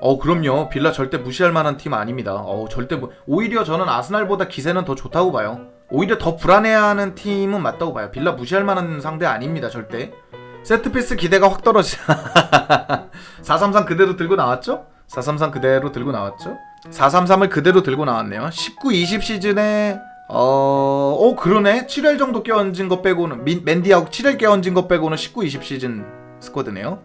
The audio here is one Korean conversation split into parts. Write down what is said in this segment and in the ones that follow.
어 그럼요. 빌라 절대 무시할 만한 팀 아닙니다. 어 절대 무... 오히려 저는 아스날보다 기세는 더 좋다고 봐요. 오히려 더 불안해하는 팀은 맞다고 봐요. 빌라 무시할 만한 상대 아닙니다 절대. 세트피스 기대가 확 떨어지 433 그대로 들고 나왔죠? 433 그대로 들고 나왔죠? 433을 그대로 들고 나왔네요. 19, 20 시즌에 어... 어 그러네. 7회 정도 껴얹은 것 빼고는 민, 맨디하고 7회 껴얹은 것 빼고는 19, 20 시즌 스쿼드네요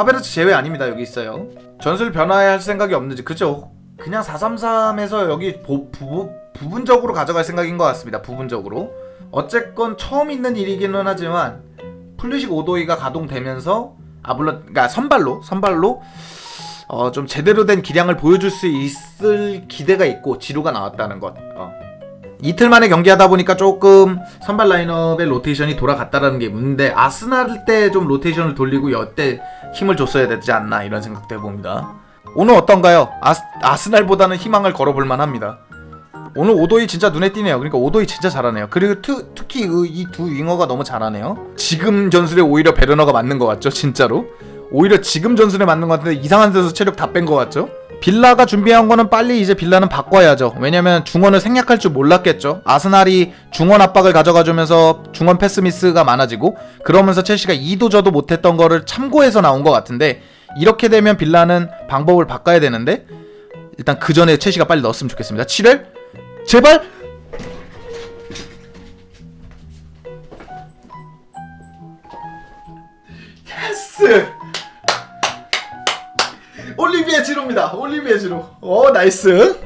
하베르츠 제외 아닙니다. 여기 있어요. 전술 변화할 생각이 없는지. 그죠? 그냥 433에서 여기 보, 부, 부분적으로 가져갈 생각인 것 같습니다. 부분적으로. 어쨌건 처음 있는 일이기는 하지만 플리식 오도이가 가동되면서 아 물론 그러니까 선발로 선발로 어, 좀 제대로 된 기량을 보여줄 수 있을 기대가 있고 지루가 나왔다는 것. 어. 이틀 만에 경기하다 보니까 조금 선발 라인업의 로테이션이 돌아갔다라는 게 문제. 아스날 때 좀 로테이션을 돌리고 여때 힘을 줬어야 되지 않나 이런 생각도 해봅니다. 오늘 어떤가요? 아스, 아스날보다는 희망을 걸어볼 만합니다. 오늘 오도이 진짜 눈에 띄네요. 그러니까 오도이 진짜 잘하네요. 그리고 특, 특히 이 두 윙어가 너무 잘하네요. 지금 전술에 오히려 베르너가 맞는 것 같죠? 진짜로? 오히려 지금 전술에 맞는 것 같은데 이상한 데서 체력 다 뺀 것 같죠? 빌라가 준비한 거는 빨리 이제 빌라는 바꿔야죠. 왜냐면 중원을 생략할 줄 몰랐겠죠. 아스날이 중원 압박을 가져가 주면서 중원 패스 미스가 많아지고 그러면서 첼시가 이도 저도 못했던 거를 참고해서 나온 것 같은데 이렇게 되면 빌라는 방법을 바꿔야 되는데 일단 그 전에 첼시가 빨리 넣었으면 좋겠습니다. 7회 제발 예스 올리비에 지루입니다. 올리비에 지루. 어 나이스.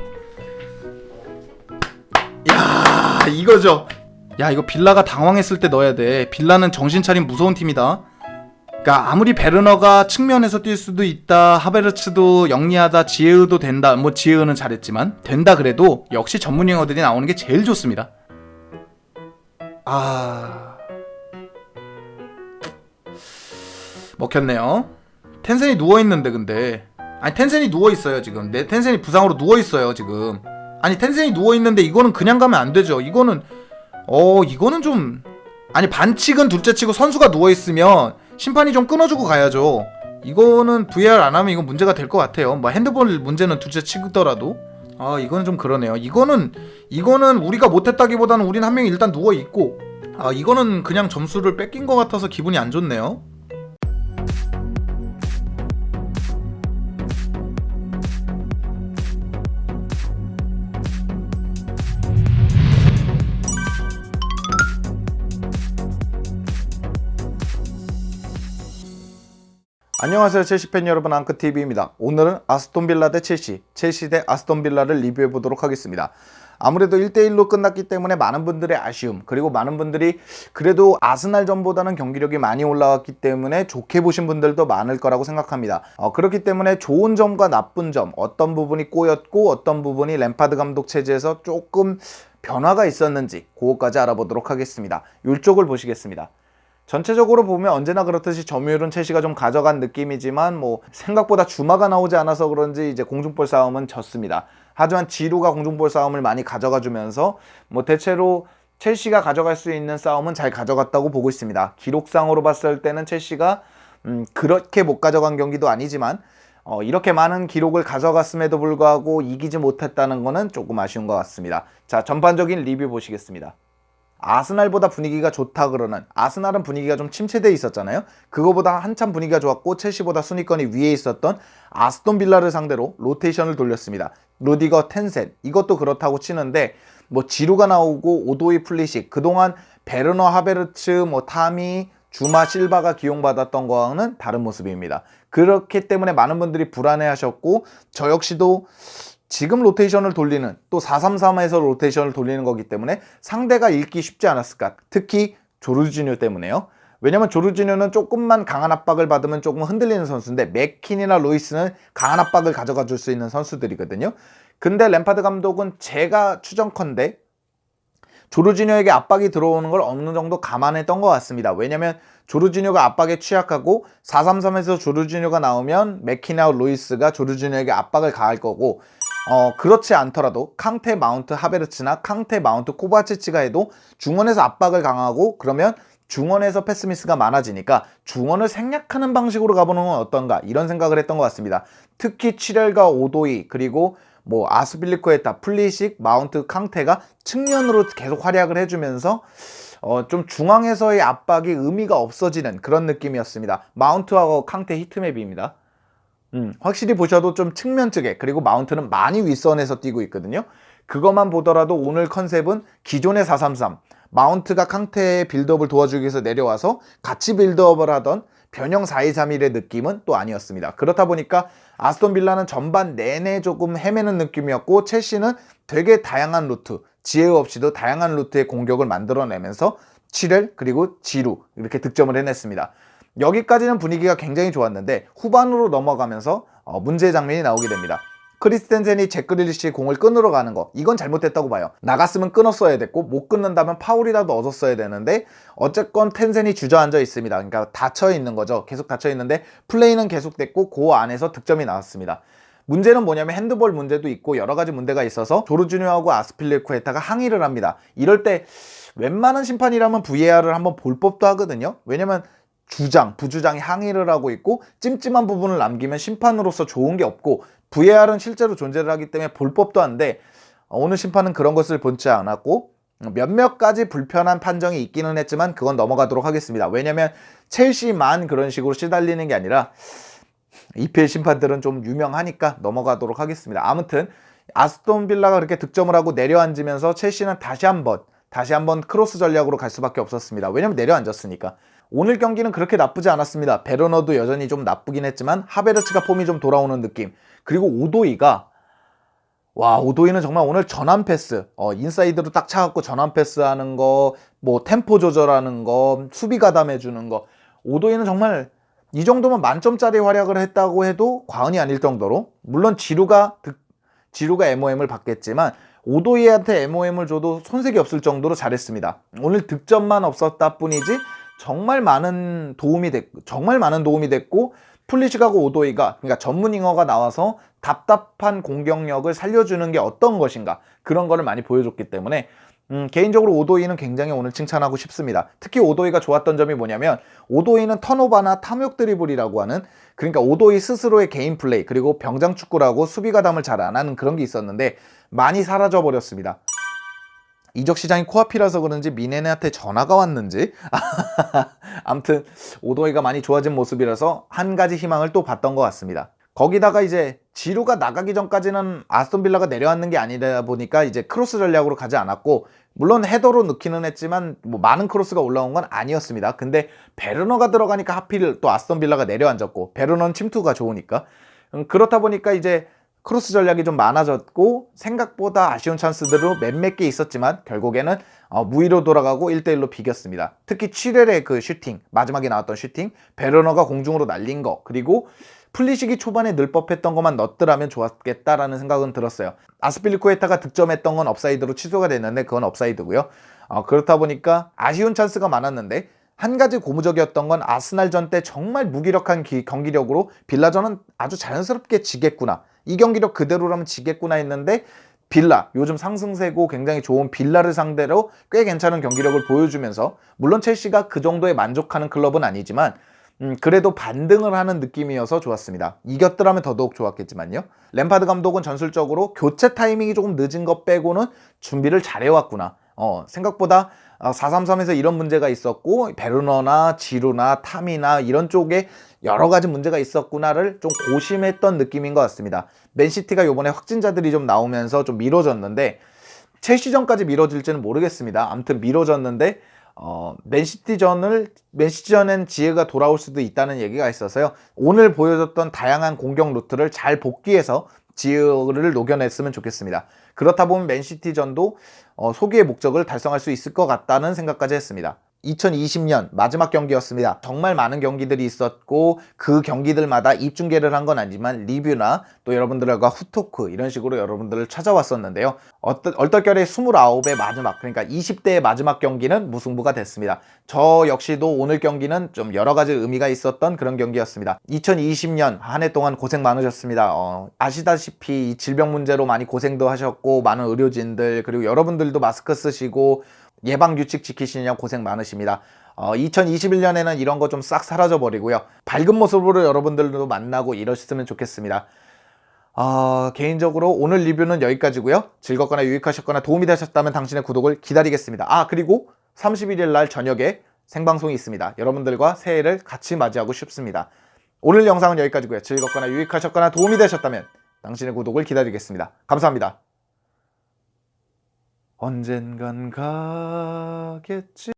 야 이거죠. 야 이거 빌라가 당황했을 때 넣어야 돼. 빌라는 정신 차린 무서운 팀이다. 그러니까 아무리 베르너가 측면에서 뛸 수도 있다. 하베르츠도 영리하다. 지에우도 된다. 뭐 지에우는 잘했지만 된다 그래도 역시 전문 용어들이 나오는 게 제일 좋습니다. 아 먹혔네요. 텐센이 누워 있는데 근데 아니 텐센이 누워 있어요 지금. 내 텐센이 부상으로 누워 있어요 지금. 아니 텐센이 누워 있는데 이거는 그냥 가면 안 되죠. 이거는 어 이거는 좀 아니 반칙은 둘째치고 선수가 누워 있으면 심판이 좀 끊어주고 가야죠. 이거는 VAR 안 하면 이건 문제가 될 것 같아요. 뭐 핸드볼 문제는 둘째치더라도. 아 이거는 좀 그러네요. 이거는 이거는 우리가 못했다기보다는 우린 한 명이 일단 누워 있고 아 이거는 그냥 점수를 뺏긴 것 같아서 기분이 안 좋네요 안녕하세요 첼시 팬 여러분 앙크 TV입니다. 오늘은 아스톤 빌라 대 첼시, 첼시 대 아스톤 빌라를 리뷰해 보도록 하겠습니다. 아무래도 1대1로 끝났기 때문에 많은 분들의 아쉬움 그리고 많은 분들이 그래도 아스날전보다는 경기력이 많이 올라왔기 때문에 좋게 보신 분들도 많을 거라고 생각합니다. 어, 그렇기 때문에 좋은 점과 나쁜 점 어떤 부분이 꼬였고 어떤 부분이 램파드 감독 체제에서 조금 변화가 있었는지 그것까지 알아보도록 하겠습니다. 이쪽을 보시겠습니다. 전체적으로 보면 언제나 그렇듯이 점유율은 첼시가 좀 가져간 느낌이지만 뭐 생각보다 주마가 나오지 않아서 그런지 이제 공중볼 싸움은 졌습니다. 하지만 지루가 공중볼 싸움을 많이 가져가 주면서 뭐 대체로 첼시가 가져갈 수 있는 싸움은 잘 가져갔다고 보고 있습니다. 기록상으로 봤을 때는 첼시가 음 그렇게 못 가져간 경기도 아니지만 어 이렇게 많은 기록을 가져갔음에도 불구하고 이기지 못했다는 거는 조금 아쉬운 것 같습니다. 자 전반적인 리뷰 보시겠습니다. 아스날보다 분위기가 좋다 그러는 아스날은 분위기가 좀 침체돼 있었잖아요. 그거보다 한참 분위기가 좋았고 첼시보다 순위권이 위에 있었던 아스톤 빌라를 상대로 로테이션을 돌렸습니다. 루디거 텐센 이것도 그렇다고 치는데 뭐 지루가 나오고 오도이 플리식 그동안 베르너 하베르츠 뭐 타미 주마 실바가 기용받았던 거와는 다른 모습입니다. 그렇기 때문에 많은 분들이 불안해하셨고 저 역시도 지금 로테이션을 돌리는 또 433에서 로테이션을 돌리는 거기 때문에 상대가 읽기 쉽지 않았을까. 특히 조르지뉴 때문에요. 왜냐면 조르지뉴는 조금만 강한 압박을 받으면 조금 흔들리는 선수인데 맥킨이나 로이스는 강한 압박을 가져가 줄 수 있는 선수들이거든요. 근데 램파드 감독은 제가 추정컨대 조르지뉴에게 압박이 들어오는 걸 어느 정도 감안했던 것 같습니다. 왜냐면 조르지뉴가 압박에 취약하고 433에서 조르지뉴가 나오면 맥키나 로이스가 조르지뉴에게 압박을 가할 거고 어 그렇지 않더라도 캉테 마운트 하베르츠나 캉테 마운트 코바치치가 해도 중원에서 압박을 강하고 그러면 중원에서 패스미스가 많아지니까 중원을 생략하는 방식으로 가보는 건 어떤가 이런 생각을 했던 것 같습니다. 특히 7열과 오도이 그리고 뭐 아스빌리코에타, 플리식, 마운트, 캉테가 측면으로 계속 활약을 해주면서 어, 좀 중앙에서의 압박이 의미가 없어지는 그런 느낌이었습니다. 마운트하고 캉테 히트맵입니다. 음, 확실히 보셔도 좀 측면 쪽에 그리고 마운트는 많이 윗선에서 뛰고 있거든요. 그것만 보더라도 오늘 컨셉은 기존의 433 마운트가 캉테의 빌드업을 도와주기 위해서 내려와서 같이 빌드업을 하던 변형 4231의 느낌은 또 아니었습니다. 그렇다 보니까 아스톤 빌라는 전반 내내 조금 헤매는 느낌이었고 첼시는 되게 다양한 루트 지혜 없이도 다양한 루트의 공격을 만들어내면서 7엘 그리고 지루 이렇게 득점을 해냈습니다. 여기까지는 분위기가 굉장히 좋았는데 후반으로 넘어가면서 어, 문제의 장면이 나오게 됩니다. 크리스텐센이 제크릴리시 공을 끊으러 가는 거 이건 잘못됐다고 봐요. 나갔으면 끊었어야 됐고 못 끊는다면 파울이라도 얻었어야 되는데 어쨌건 텐센이 주저앉아 있습니다. 그러니까 닫혀 있는 거죠. 계속 닫혀 있는데 플레이는 계속됐고 그 안에서 득점이 나왔습니다. 문제는 뭐냐면 핸드볼 문제도 있고 여러 가지 문제가 있어서 조르주니오하고 아스필레쿠에타가 항의를 합니다. 이럴 때 웬만한 심판이라면 VAR을 한번 볼 법도 하거든요. 왜냐면 주장, 부주장이 항의를 하고 있고 찜찜한 부분을 남기면 심판으로서 좋은 게 없고 VAR은 실제로 존재를 하기 때문에 볼 법도 한데 어, 오늘 심판은 그런 것을 본지 않았고 몇몇 가지 불편한 판정이 있기는 했지만 그건 넘어가도록 하겠습니다. 왜냐면 첼시만 그런 식으로 시달리는 게 아니라 EPL 심판들은 좀 유명하니까 넘어가도록 하겠습니다. 아무튼 아스톤 빌라가 그렇게 득점을 하고 내려앉으면서 첼시는 다시 한번 다시 한번 크로스 전략으로 갈 수밖에 없었습니다. 왜냐면 내려앉았으니까. 오늘 경기는 그렇게 나쁘지 않았습니다. 베르너도 여전히 좀 나쁘긴 했지만 하베르츠가 폼이 좀 돌아오는 느낌. 그리고 오도이가 와 오도이는 정말 오늘 전환 패스 어, 인사이드로 딱 차갖고 전환 패스 하는 거 뭐 템포 조절하는 거 수비 가담해 주는 거 오도이는 정말 이 정도면 만점짜리 활약을 했다고 해도 과언이 아닐 정도로 물론 지루가 득, 지루가 MOM을 받겠지만 오도이한테 MOM을 줘도 손색이 없을 정도로 잘했습니다. 오늘 득점만 없었다 뿐이지 정말 많은 도움이 됐 정말 많은 도움이 됐고 플리식하고 오도이가 그러니까 전문잉어가 나와서 답답한 공격력을 살려주는 게 어떤 것인가 그런 거를 많이 보여줬기 때문에 음, 개인적으로 오도이는 굉장히 오늘 칭찬하고 싶습니다. 특히 오도이가 좋았던 점이 뭐냐면 오도이는 턴오버나 탐욕 드리블이라고 하는 그러니까 오도이 스스로의 개인 플레이 그리고 병장 축구라고 수비 가 담을 잘 안 하는 그런 게 있었는데 많이 사라져 버렸습니다. 이적 시장이 코앞이라서 그런지 미네네한테 전화가 왔는지 아무튼 오도이가 많이 좋아진 모습이라서 한 가지 희망을 또 봤던 것 같습니다. 거기다가 이제 지루가 나가기 전까지는 아스톤 빌라가 내려앉는 게 아니다 보니까 이제 크로스 전략으로 가지 않았고 물론 헤더로 넣기는 했지만 뭐 많은 크로스가 올라온 건 아니었습니다. 근데 베르너가 들어가니까 하필 또 아스톤 빌라가 내려앉았고 베르너는 침투가 좋으니까 음, 그렇다 보니까 이제 크로스 전략이 좀 많아졌고 생각보다 아쉬운 찬스들로 몇몇 개 있었지만 결국에는 어, 무위로 돌아가고 1대1로 비겼습니다. 특히 7회의 그 슈팅 마지막에 나왔던 슈팅 베르너가 공중으로 날린 거 그리고 플리식이 초반에 늘 법했던 것만 넣었더라면 좋았겠다라는 생각은 들었어요. 아스필리코에타가 득점했던 건 업사이드로 취소가 됐는데 그건 업사이드고요. 어, 그렇다 보니까 아쉬운 찬스가 많았는데 한 가지 고무적이었던 건 아스날전 때 정말 무기력한 기, 경기력으로 빌라전은 아주 자연스럽게 지겠구나. 이 경기력 그대로라면 지겠구나 했는데 빌라 요즘 상승세고 굉장히 좋은 빌라를 상대로 꽤 괜찮은 경기력을 보여주면서 물론 첼시가 그 정도에 만족하는 클럽은 아니지만 음, 그래도 반등을 하는 느낌이어서 좋았습니다. 이겼더라면 더더욱 좋았겠지만요. 램파드 감독은 전술적으로 교체 타이밍이 조금 늦은 것 빼고는 준비를 잘해왔구나. 어, 생각보다 433에서 이런 문제가 있었고 베르너나 지루나 탐이나 이런 쪽에 여러 가지 문제가 있었구나를 좀 고심했던 느낌인 것 같습니다. 맨시티가 이번에 확진자들이 좀 나오면서 좀 미뤄졌는데 첼시전까지 미뤄질지는 모르겠습니다. 아무튼 미뤄졌는데 어, 맨시티전을 맨시티전엔 지혜가 돌아올 수도 있다는 얘기가 있어서요. 오늘 보여줬던 다양한 공격 루트를 잘 복귀해서 지혜를 녹여냈으면 좋겠습니다. 그렇다 보면 맨시티전도 어, 소기의 목적을 달성할 수 있을 것 같다는 생각까지 했습니다. 2020년 마지막 경기였습니다. 정말 많은 경기들이 있었고 그 경기들마다 입중계를 한 건 아니지만 리뷰나 또 여러분들과 후토크 이런 식으로 여러분들을 찾아왔었는데요. 얼떨결에 29의 마지막 그러니까 20대의 마지막 경기는 무승부가 됐습니다. 저 역시도 오늘 경기는 좀 여러 가지 의미가 있었던 그런 경기였습니다. 2020년 한 해 동안 고생 많으셨습니다. 어, 아시다시피 질병 문제로 많이 고생도 하셨고 많은 의료진들 그리고 여러분들도 마스크 쓰시고 예방 규칙 지키시느냐 고생 많으십니다. 어, 2021년에는 이런 거 좀 싹 사라져 버리고요. 밝은 모습으로 여러분들도 만나고 이러셨으면 좋겠습니다. 어, 개인적으로 오늘 리뷰는 여기까지고요. 즐겁거나 유익하셨거나 도움이 되셨다면 당신의 구독을 기다리겠습니다. 아 그리고 31일 날 저녁에 생방송이 있습니다. 여러분들과 새해를 같이 맞이하고 싶습니다. 오늘 영상은 여기까지고요. 즐겁거나 유익하셨거나 도움이 되셨다면 당신의 구독을 기다리겠습니다. 감사합니다. 언젠간 가겠지.